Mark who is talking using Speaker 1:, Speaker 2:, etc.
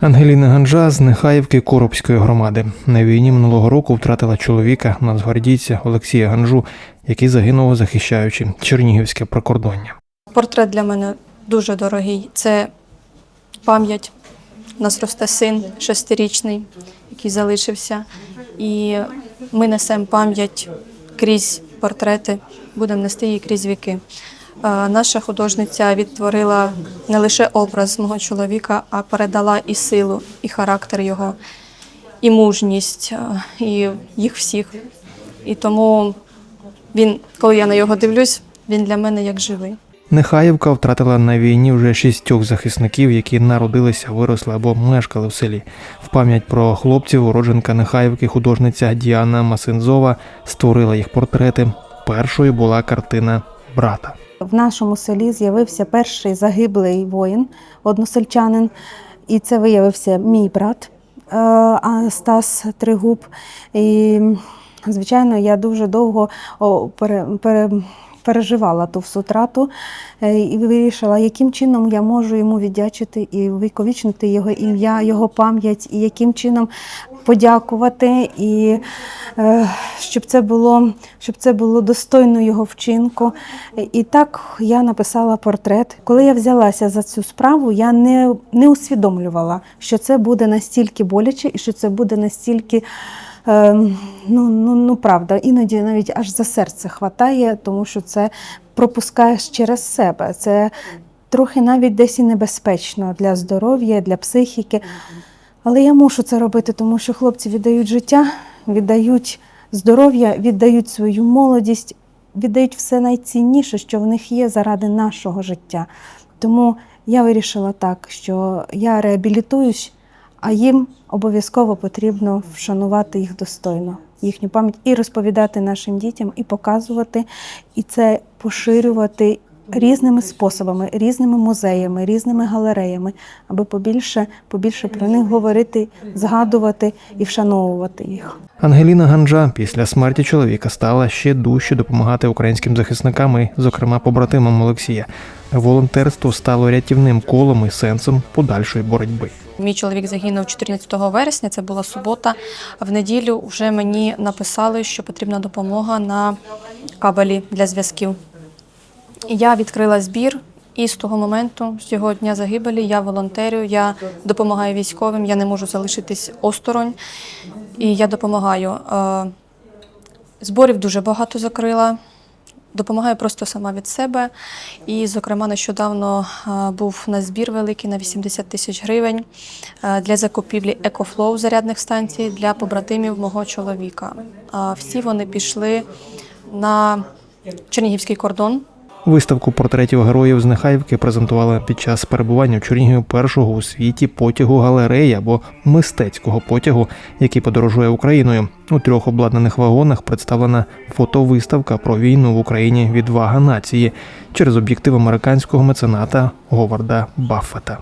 Speaker 1: Ангеліна Ганджа з Нехаївки Коробської громади на війні минулого року втратила чоловіка нацгвардійця Олексія Ганжу, який загинув, захищаючи Чернігівське прикордоння.
Speaker 2: Портрет для мене дуже дорогий. Це пам'ять. У нас росте син шестирічний, який залишився. І ми несемо пам'ять крізь портрети, будемо нести її крізь віки. Е, Наша художниця відтворила не лише образ мого чоловіка, а передала і силу, і характер його, і мужність, е, і їх всіх. І тому він, коли я на його дивлюсь, він для мене як живий.
Speaker 1: Нехаївка втратила на війні вже шістьох захисників, які народилися, виросли або мешкали в селі. В пам'ять про хлопців уродженка Нехаївки, художниця Діана Масинзова створила їх портрети. Першою була картина брата.
Speaker 3: В нашому селі з'явився перший загиблий воїн, односельчанин, і це виявився мій брат е, Стас Тригуб. І, звичайно, я дуже довго пере, пере, переживала ту всю втрату е, і вирішила, яким чином я можу йому віддячити і віковічнити його ім'я, його пам'ять, і яким чином подякувати, і е, щоб це було, щоб це було достойно його вчинку. І так я написала портрет. Коли я взялася за цю справу, я не, не усвідомлювала, що це буде настільки боляче і що це буде настільки. Е, Ну, ну, ну правда, іноді навіть аж за серце хватає, тому що це пропускаєш через себе. Це трохи навіть десь і небезпечно для здоров'я, для психіки. Але я мушу це робити, тому що хлопці віддають життя, віддають здоров'я, віддають свою молодість, віддають все найцінніше, що в них є заради нашого життя. Тому я вирішила так, що я реабілітуюсь, а їм обов'язково потрібно вшанувати їх достойно, їхню пам'ять і розповідати нашим дітям, і показувати, і це поширювати різними способами, різними музеями, різними галереями, аби побільше, побільше про них говорити, згадувати і вшановувати їх.
Speaker 1: Ангеліна Ганджа після смерті чоловіка стала ще дужче допомагати українським захисникам і, зокрема, побратимам Олексія. Волонтерство стало рятівним колом і сенсом подальшої боротьби.
Speaker 2: Мій чоловік загинув 14 вересня, це була субота. В неділю вже мені написали, що потрібна допомога на кабелі для зв'язків. Я відкрила збір, і з того моменту, з його дня загибелі, я волонтерю, я допомагаю військовим, я не можу залишитись осторонь. І я допомагаю. Е, Зборів дуже багато закрила. Допомагаю просто сама від себе. І, зокрема, нещодавно е, був на збір великий на 80 тисяч гривень е, для закупівлі екофлоу зарядних станцій для побратимів мого чоловіка. Всі вони пішли на Чернігівський кордон.
Speaker 1: Виставку портретів героїв з Нехаївки презентували під час перебування в Чернігові першого у світі потягу галереї або мистецького потягу, який подорожує Україною. У трьох обладнаних вагонах представлена фотовиставка про війну в Україні Відвага нації через об'єктив американського мецената Говарда Баффета.